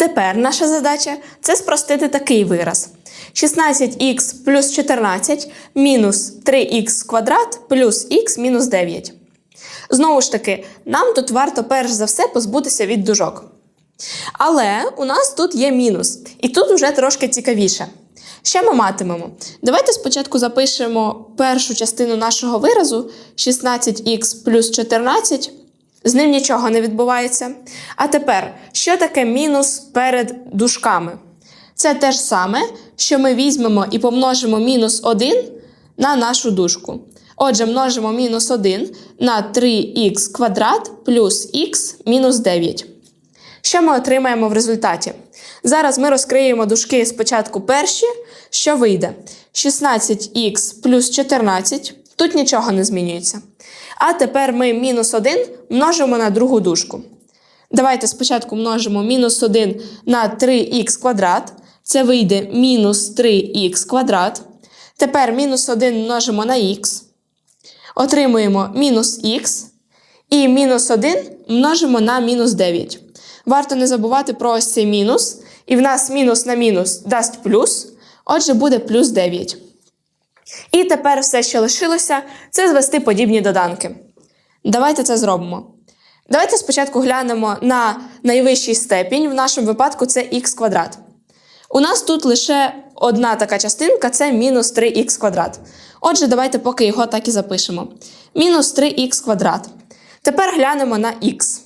Тепер наша задача це спростити такий вираз. 16х плюс 14 мінус 3х квадрат плюс х мінус 9. Знову ж таки, нам тут варто перш за все позбутися від дужок. Але у нас тут є мінус, і тут вже трошки цікавіше. Що ми матимемо? Давайте спочатку запишемо першу частину нашого виразу 16х плюс 14. З ним нічого не відбувається. А тепер, що таке мінус перед дужками? Це те ж саме, що ми візьмемо і помножимо мінус 1 на нашу дужку. Отже, множимо мінус 1 на 3х квадрат плюс х мінус 9. Що ми отримаємо в результаті? Зараз ми розкриємо дужки спочатку перші, що вийде 16х плюс 14, тут нічого не змінюється. А тепер ми мінус 1 множимо на другу дужку. Давайте спочатку множимо мінус 1 на 3х квадрат. Це вийде мінус 3х квадрат. Тепер мінус 1 множимо на х. Отримуємо мінус х. І мінус 1 множимо на мінус 9. Варто не забувати про ось цей мінус. І в нас мінус на мінус дасть плюс. Отже, буде плюс 9. І тепер все, що лишилося, це звести подібні доданки. Давайте це зробимо. Давайте спочатку глянемо на найвищий степінь, в нашому випадку це х квадрат. У нас тут лише одна така частинка це мінус 3х квадрат. Отже, давайте поки його так і запишемо. Мінус 3х квадрат. Тепер глянемо на х.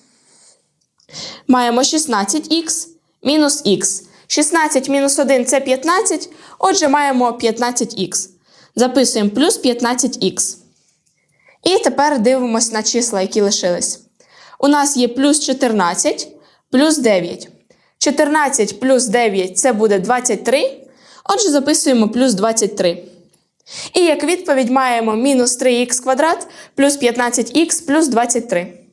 Маємо 16х мінус х. 16 мінус 1 це 15, отже, маємо 15х. Записуємо плюс 15х. І тепер дивимося на числа, які лишились. У нас є плюс 14, плюс 9. 14 плюс 9 це буде 23. Отже, записуємо плюс 23. І як відповідь маємо мінус 3х квадрат плюс 15х плюс 23.